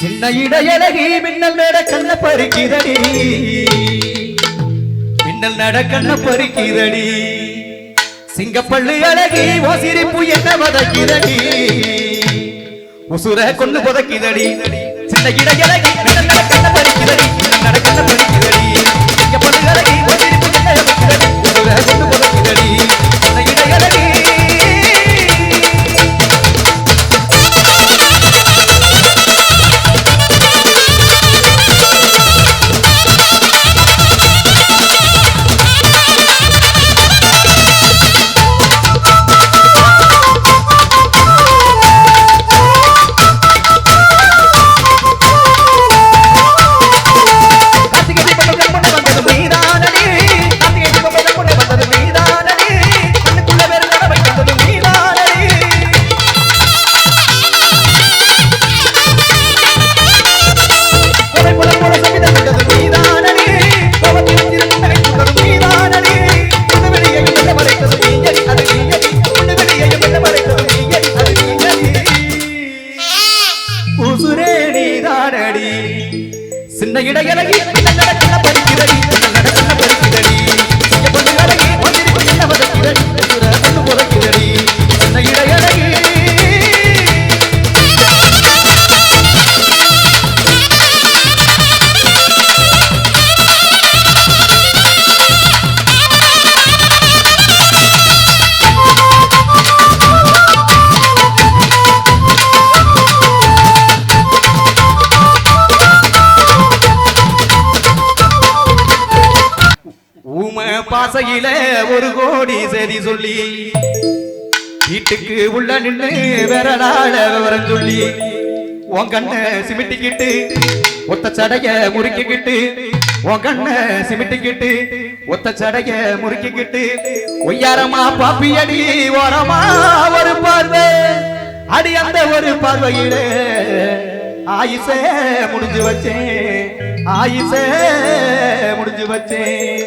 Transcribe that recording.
சின்ன இடையழகி மின்னல் மேட கண்ண பறிக்கிறடி. மின்னல் நட கண்ண பறிக்கிறடி. சிங்கப்பள்ளி அழகி ஓ சிரிப்பு என்ன வதக்கிறடி. உசுர கொண்டு புதக்கிதடி சின்ன இடையழகி மின்னல் நட கண்ண பறிக்கிறடி. மின்னல் நட கண்ண பறிக்கிறடி. நீதானடி சின்ன இடையலகி நடக்கண்ண பறிக்கிறடி ஊம பாசையில ஒரு கோடி சரி சொல்லி வீட்டுக்கு உள்ள நின்னு விரலால விவரம் சொல்லி உன் கண்ண சிமிட்டிக்கிட்டு ஒத்த சடைய முறுக்கிக்கிட்டு உன் கண்ண சிமிட்டிக்கிட்டு ஒத்த சடைய முறுக்கிக்கிட்டு ஒய்யாரமா பாப்பியடி ஓரமா ஒரு பார்வை அடி அந்த ஒரு பார்வையிலே ஆயிசே முடிஞ்சு வச்சேன் ஆயிசே முடிஞ்சு வச்சேன்.